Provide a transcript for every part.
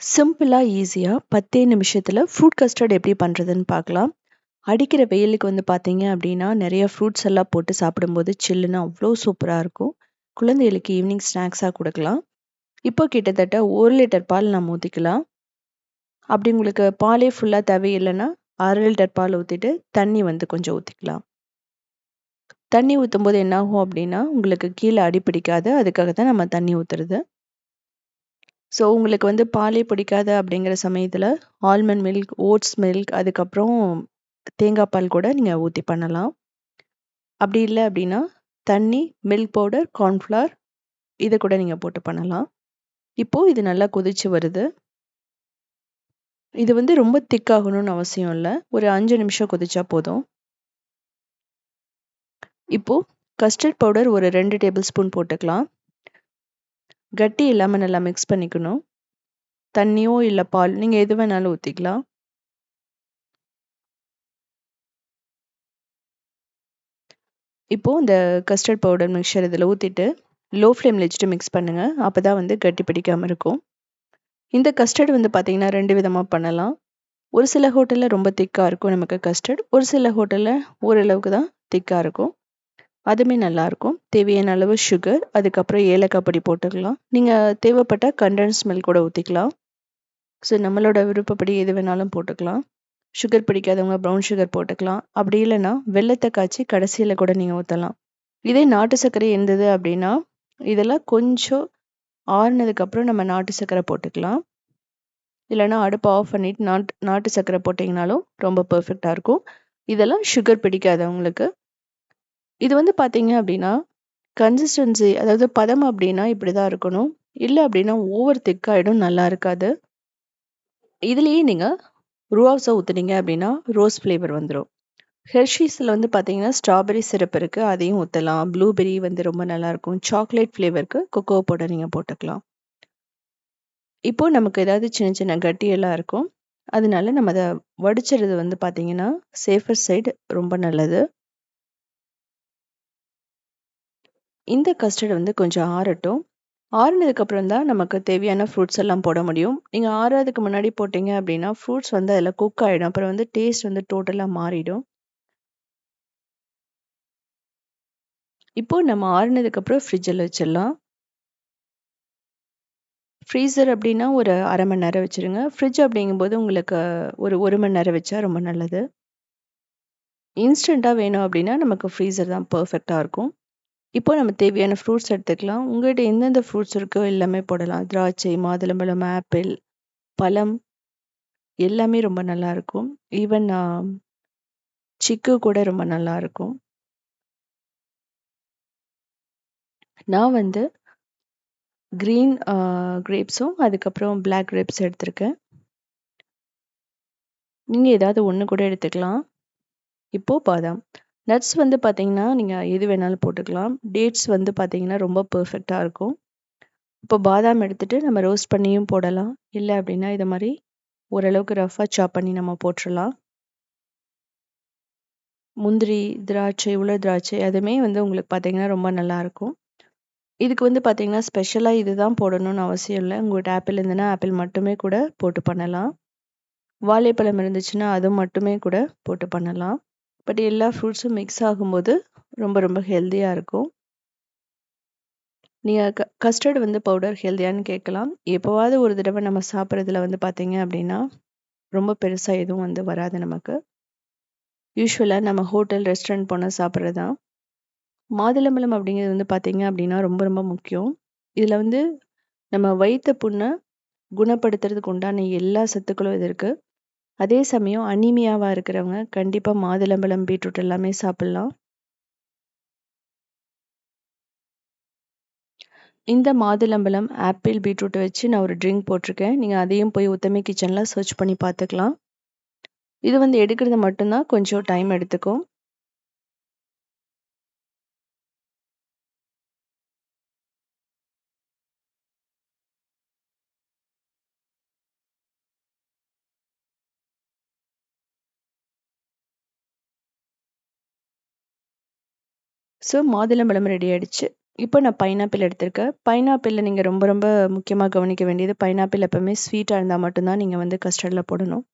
சிம்பிளாக ஈஸியாக பத்தே நிமிஷத்தில் ஃப்ரூட் கஸ்டர்ட் எப்படி பண்ணுறதுன்னு பார்க்கலாம். அடிக்கிற வெயிலுக்கு வந்து பார்த்தீங்க அப்படின்னா, நிறைய ஃப்ரூட்ஸ் எல்லாம் போட்டு சாப்பிடும்போது சில்லுன்னு அவ்வளோ சூப்பராக இருக்கும். குழந்தைகளுக்கு ஈவினிங் ஸ்நாக்ஸாக கொடுக்கலாம் இப்போ கிட்டத்தட்ட ஒரு லிட்டர் பால் நம்ம ஊற்றிக்கலாம் அப்படி உங்களுக்கு பாலே ஃபுல்லாக தேவையில்லைன்னா அரை லிட்டர் பால் ஊற்றிட்டு தண்ணி வந்து கொஞ்சம் ஊற்றிக்கலாம் தண்ணி ஊத்தும்போது என்னாகும் அப்படின்னா, உங்களுக்கு கீழே அடி பிடிக்காது. அதுக்காக தான் நம்ம தண்ணி ஊற்றுறது ஸோ உங்களுக்கு வந்து பாலே பிடிக்காது அப்படிங்கிற சமயத்தில் ஆல்மண்ட் மில்க், ஓட்ஸ் மில்க், அதுக்கப்புறம் தேங்காய் பால் கூட நீங்கள் ஊற்றி பண்ணலாம். அப்படி இல்லை அப்படின்னா, தண்ணி, மில்க் பவுடர், கார்ன்ஃப்ளவர் இதை கூட நீங்கள் போட்டு பண்ணலாம். இப்போது இது நல்லா கொதிச்சு வருது. இது வந்து ரொம்ப திக்காகணும்னு அவசியம் இல்லை ஒரு அஞ்சு நிமிஷம் கொதிச்சா போதும். இப்போது கஸ்டர்ட் பவுடர் ஒரு ரெண்டு டேபிள் ஸ்பூன் போட்டுக்கலாம். கட்டி இல்லாமல் நல்லா மிக்ஸ் பண்ணிக்கணும். தண்ணியோ இல்லை பால் நீங்கள் எது வேணாலும் ஊற்றிக்கலாம் இப்போ இந்த கஸ்டர்ட் பவுடர் மிக்சர் இதில் ஊற்றிட்டு லோ ஃப்ளேமில் வச்சுட்டு மிக்ஸ் பண்ணுங்கள் அப்போ தான் வந்து கட்டி பிடிக்காமல் இருக்கும். இந்த கஸ்டர்ட் வந்து பார்த்திங்கன்னா ரெண்டு விதமாக பண்ணலாம். ஒரு சில ஹோட்டலில் ரொம்ப திக்காக இருக்கும் நமக்கு கஸ்டர்ட். ஒரு சில ஹோட்டலில் ஓரளவுக்கு தான் திக்காக இருக்கும். அதுவுமே நல்லாயிருக்கும் தேவையான அளவு சுகர், அதுக்கப்புறம் ஏலக்காய் பொடி போட்டுக்கலாம். நீங்கள் தேவைப்பட்ட கண்டன்ஸ் மில்க் கூட ஊற்றிக்கலாம் ஸோ நம்மளோட விருப்பப்படி எது வேணாலும் போட்டுக்கலாம். சுகர் பிடிக்காதவங்க ப்ரௌன் சுகர் போட்டுக்கலாம். அப்படி இல்லைன்னா வெள்ளத்தை காய்ச்சி கடைசியில் கூட நீங்கள் ஊற்றலாம் இதே நாட்டு சர்க்கரை இருந்தது அப்படின்னா, இதெல்லாம் கொஞ்சம் ஆறுனதுக்கப்புறம் நம்ம நாட்டு சர்க்கரை போட்டுக்கலாம். இல்லைனா அடுப்பை ஆஃப் பண்ணிட்டு நாட்டு நாட்டு சர்க்கரை போட்டிங்கனாலும் ரொம்ப பர்ஃபெக்டாக இருக்கும். இதெல்லாம் சுகர் பிடிக்காதவங்களுக்கு. இது வந்து பார்த்தீங்க அப்படின்னா, கன்சிஸ்டன்சி அதாவது பதம் அப்படின்னா இப்படி தான் இருக்கணும். இல்லை அப்படின்னா ஓவர் திக் நல்லா இருக்காது. இதுலேயே நீங்கள் ரூஅப்ஸா ஊற்றுனீங்க அப்படின்னா, ரோஸ் ஃப்ளேவர் வந்துடும் ஹெர்ஷீஸில் வந்து பார்த்தீங்கன்னா, ஸ்ட்ராபெர்ரி சிரப் இருக்குது அதையும் ஊற்றலாம் ப்ளூபெர்ரி வந்து ரொம்ப நல்லாயிருக்கும் சாக்லேட் ஃப்ளேவருக்கு கொக்கோ பவுடர் நீங்கள் போட்டுக்கலாம். இப்போது நமக்கு ஏதாவது சின்ன சின்ன கட்டியெல்லாம் இருக்கும். அதனால நம்ம அதை வடிச்சிறது வந்து பார்த்தீங்கன்னா, சேஃபர் சைடு ரொம்ப நல்லது. இந்த கஸ்டர்ட் வந்து கொஞ்சம் ஆறட்டும். ஆறுனதுக்கப்புறம் தான் நமக்கு தேவையான ஃப்ரூட்ஸ் எல்லாம் போட முடியும். நீங்கள் ஆறுறதுக்கு முன்னாடி போட்டீங்க அப்படின்னா, ஃப்ரூட்ஸ் வந்து அதில் குக் ஆகிடும் அப்புறம் வந்து டேஸ்ட் வந்து டோட்டலாக மாறிடும். இப்போ நம்ம ஆறுனதுக்கப்புறம் ஃப்ரிட்ஜில் வச்சிடலாம். ஃப்ரீசர் அப்படின்னா ஒரு அரை மணி நேரம் வச்சுருங்க. ஃப்ரிட்ஜ் அப்படிங்கும்போது உங்களுக்கு ஒரு ஒரு மணி நேரம் வச்சா ரொம்ப நல்லது. இன்ஸ்டண்ட்டாக வேணும் அப்படின்னா, நமக்கு ஃப்ரீசர் தான் பர்ஃபெக்டாக இருக்கும். இப்போ நம்ம தேவையான ஃப்ரூட்ஸ் எடுத்துக்கலாம். உங்ககிட்ட எந்தெந்த ஃப்ரூட்ஸ் இருக்கோ எல்லாமே போடலாம். திராட்சை, மாதுளம்பழம், ஆப்பிள், பழம் எல்லாமே ரொம்ப நல்லாயிருக்கும் ஈவன் சிக்கு கூட ரொம்ப நல்லாயிருக்கும் நான் வந்து கிரீன் கிரேப்ஸும், அதுக்கப்புறம் பிளாக் கிரேப்ஸ் எடுத்திருக்கேன். நீங்கள் ஏதாவது ஒன்று கூட எடுத்துக்கலாம். இப்போ பாதாம். நட்ஸ் வந்து பார்த்தீங்கன்னா, நீங்கள் எது வேணாலும் போட்டுக்கலாம். டேட்ஸ் வந்து பார்த்தீங்கன்னா, ரொம்ப பர்ஃபெக்டாக இருக்கும். இப்போ பாதாம் எடுத்துகிட்டு நம்ம ரோஸ்ட் பண்ணியும் போடலாம். இல்லை அப்படின்னா, இதை மாதிரி ஓரளவுக்கு ரஃப்பாக சாப் பண்ணி நம்ம போட்டுறலாம். முந்திரி, திராட்சை, உலர் திராட்சை அதுவுமே வந்து உங்களுக்கு பார்த்தீங்கன்னா, ரொம்ப நல்லாயிருக்கும் இதுக்கு வந்து பார்த்தீங்கன்னா, ஸ்பெஷலா இதுதான் போடணும்னு அவசியம் இல்லை உங்கள்கிட்ட ஆப்பிள் இருந்ததுன்னா, ஆப்பிள் மட்டுமே கூட போட்டு பண்ணலாம். வாழைப்பழம் இருந்துச்சுன்னா, அது மட்டுமே கூட போட்டு பண்ணலாம். பட் எல்லா ஃப்ரூட்ஸும் மிக்ஸ் ஆகும்போது ரொம்ப ரொம்ப ஹெல்த்தியாக இருக்கும். நீங்கள் க கஸ்டர்டு வந்து பவுடர் ஹெல்த்தியான்னு கேட்கலாம். எப்போவாவது ஒரு தடவை நம்ம சாப்பிட்றதுல வந்து பார்த்தீங்க அப்படின்னா, ரொம்ப பெருசாக எதுவும் வந்து வராது நமக்கு. யூஸ்வலாக நம்ம ஹோட்டல், ரெஸ்டாரண்ட் போனால் சாப்பிட்றது தான். மாதுளம்பழம் அப்படிங்கிறது வந்து பார்த்தீங்க அப்படின்னா, ரொம்ப ரொம்ப முக்கியம். இதில் வந்து நம்ம வயிற்று புண்ணை குணப்படுத்துறதுக்கு உண்டான எல்லா சத்துக்களும் இது இருக்குது அதே சமயம் அனீமியாவாக இருக்கிறவங்க கண்டிப்பாக மாதுளம்பழம், பீட்ரூட் எல்லாமே சாப்பிட்லாம் இந்த மாதுளம்பழம், ஆப்பிள், பீட்ரூட்டை வச்சு நான் ஒரு ட்ரிங்க் போட்டிருக்கேன். நீங்கள் அதையும் போய் உத்தமி கிச்சனில் சர்ச் பண்ணி பார்த்துக்கலாம். இது வந்து எடுக்கிறது மட்டும் தான் கொஞ்சம் டைம் எடுத்துக்கும். ஸோ மாதுளம்பழம் ரெடி ஆகிடுச்சு இப்போ நான் பைனாப்பிள் எடுத்திருக்கேன். பைனாப்பிளில் நீங்கள் ரொம்ப ரொம்ப முக்கியமாக கவனிக்க வேண்டியது பைனாப்பிள் எப்போவுமே ஸ்வீட்டாக இருந்தால் மட்டும்தான் நீங்கள் வந்து கஸ்டர்டில் போடணும்.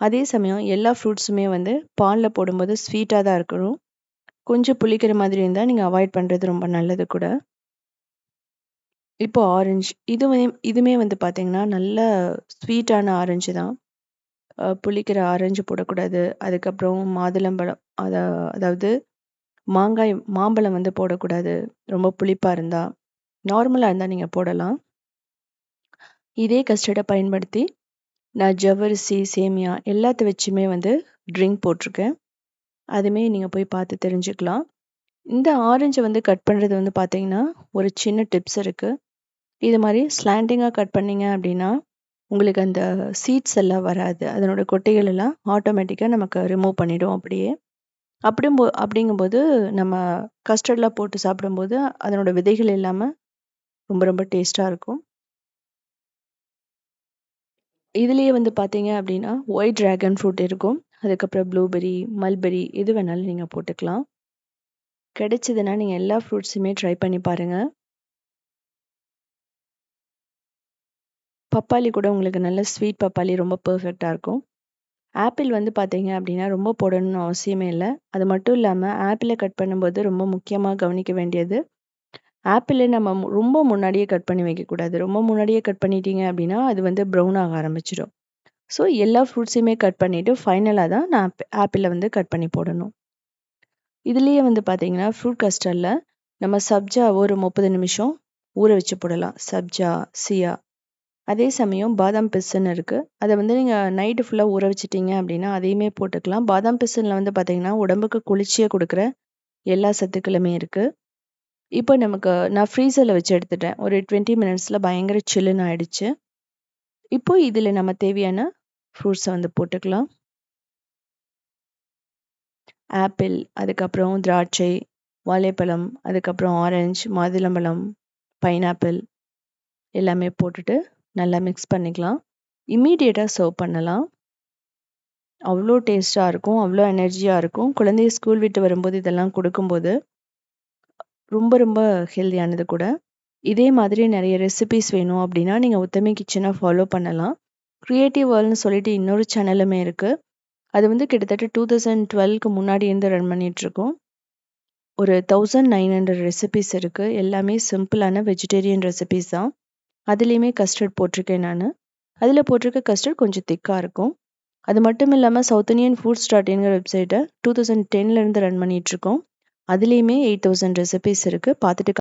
அதே சமயம் எல்லா ஃப்ரூட்ஸுமே வந்து பாலில் போடும்போது ஸ்வீட்டாக தான் இருக்கணும். கொஞ்சம் புளிக்கிற மாதிரி இருந்தால் நீங்கள் அவாய்ட் பண்ணுறது ரொம்ப நல்லது கூட. இப்போ ஆரஞ்சு இதுவே இதுவுமே வந்து பார்த்தீங்கன்னா, நல்ல ஸ்வீட்டான ஆரஞ்சு தான். புளிக்கிற ஆரஞ்சு போடக்கூடாது. அதுக்கப்புறம் மாதுளம்பழம் அதை அதாவது மாங்காய் மாம்பழம் வந்து போடக்கூடாது. ரொம்ப புளிப்பாக இருந்தால் நார்மலாக இருந்தால் நீங்கள் போடலாம். இதே கஸ்டர்டை பயன்படுத்தி நான் ஜவ்வரிசி, சேமியா எல்லாத்த வச்சுமே வந்து ட்ரிங்க் போட்டிருக்கேன். அதுமே நீங்கள் போய் பார்த்து தெரிஞ்சுக்கலாம். இந்த ஆரஞ்சை வந்து கட் பண்ணுறது வந்து பார்த்தீங்கன்னா, ஒரு சின்ன டிப்ஸ் இருக்குது இது மாதிரி ஸ்லாண்டிங்காக கட் பண்ணீங்க அப்படின்னா, உங்களுக்கு அந்த சீட்ஸ் எல்லாம் வராது. அதனோட கொட்டைகள் எல்லாம் ஆட்டோமேட்டிக்காக நமக்கு ரிமூவ் பண்ணிவிடும் அப்படியே. அப்படிம்போ அப்படிங்கும்போது நம்ம கஸ்டர்ட்லாம் போட்டு சாப்பிடும்போது, அதனோட விதைகள் இல்லாம ரொம்ப ரொம்ப டேஸ்ட்டா இருக்கும். இதுலயே வந்து பார்த்தீங்க அப்படின்னா, ஒயிட் டிராகன் ஃப்ரூட் இருக்கும். அதுக்கப்புறம் ப்ளூபெர்ரி, மல்பெர்ரி எது வேணாலும் நீங்க போட்டுக்கலாம். கிடைச்சதுன்னா நீங்க எல்லா ஃப்ரூட்ஸுமே ட்ரை பண்ணி பாருங்க. பப்பாளி கூட உங்களுக்கு நல்ல ஸ்வீட் பப்பாளி ரொம்ப பெர்ஃபெக்ட்டா இருக்கும். ஆப்பிள் வந்து பார்த்தீங்க அப்படின்னா, ரொம்ப போடணும்னு அவசியமே இல்லை அது மட்டும் இல்லாமல் ஆப்பிளை கட் பண்ணும்போது ரொம்ப முக்கியமாக கவனிக்க வேண்டியது, ஆப்பிளை நம்ம ரொம்ப முன்னாடியே கட் பண்ணி வைக்கக்கூடாது. ரொம்ப முன்னாடியே கட் பண்ணிட்டீங்க அப்படின்னா, அது வந்து ப்ரௌன் ஆக ஆரம்பிச்சிடும் ஸோ எல்லா ஃப்ரூட்ஸையுமே கட் பண்ணிவிட்டு ஃபைனலாக தான் நான் ஆப் வந்து கட் பண்ணி போடணும். இதுலேயே வந்து பார்த்தீங்கன்னா, ஃப்ரூட் கஸ்டரில் நம்ம சப்ஜா ஒரு 30 நிமிஷம் ஊற வச்சு போடலாம். சப்ஜா, சியா. அதே சமயம் பாதாம் பிசின் இருக்குது அதை வந்து நீங்கள் நைட்டு ஃபுல்லாக ஊற வச்சுட்டீங்க அப்படின்னா, அதையுமே போட்டுக்கலாம். பாதாம் பிசனில் வந்து பார்த்திங்கன்னா உடம்புக்கு குளிர்ச்சியை கொடுக்குற எல்லா சத்துக்களுமே இருக்குது இப்போ நமக்கு நான் ஃப்ரீசரில் வச்சு எடுத்துட்டேன். ஒரு டுவெண்ட்டி மினிட்ஸில் பயங்கர சில்லுன்னு ஆயிடுச்சு. இப்போ இதில் நம்ம தேவையான ஃப்ரூட்ஸை வந்து போட்டுக்கலாம். ஆப்பிள், அதுக்கப்புறம் திராட்சை, வாழைப்பழம், அதுக்கப்புறம் ஆரஞ்சு, மாதுளம்பழம், பைனாப்பிள் எல்லாமே போட்டுட்டு நல்லா மிக்ஸ் பண்ணிக்கலாம். இம்மீடியட்டாக சர்வ் பண்ணலாம். அவ்வளோ டேஸ்ட்டாக இருக்கும். அவ்வளோ எனர்ஜியாக இருக்கும். குழந்தைய ஸ்கூல் விட்டு வரும்போது இதெல்லாம் கொடுக்கும்போது ரொம்ப ரொம்ப ஹெல்தியானது கூட. இதே மாதிரி நிறைய ரெசிபிஸ் வேணும் அப்படின்னா, நீங்கள் உத்தமி கிச்சனை ஃபாலோ பண்ணலாம். க்ரியேட்டிவ் வேர்ல்ட்ன்னு சொல்லிட்டு இன்னொரு சேனலுமே இருக்குது அது வந்து கிட்டத்தட்ட 2012க்கு முன்னாடி இருந்து ரன் பண்ணிகிட்ருக்கோம் ஒரு 1900 ரெசிபீஸ் இருக்குது எல்லாமே சிம்பிளான வெஜிடேரியன் ரெசிபீஸ் தான். அதுலயுமே கஸ்டர்ட் போட்டிருக்கேன் நான் அதுல போட்டிருக்க கஸ்டர்ட் கொஞ்சம் திக்கா இருக்கும். அது மட்டும் இல்லாம சவுத் இண்டியன் ஃபுட்ஸ் டாட் இன்ங்கிற வெப்சைட்ட 2010ல இருந்து ரன் பண்ணிட்டுருக்கோம். அதுலயுமே 8000 ரெசிபீஸ் இருக்கு. பார்த்துட்டு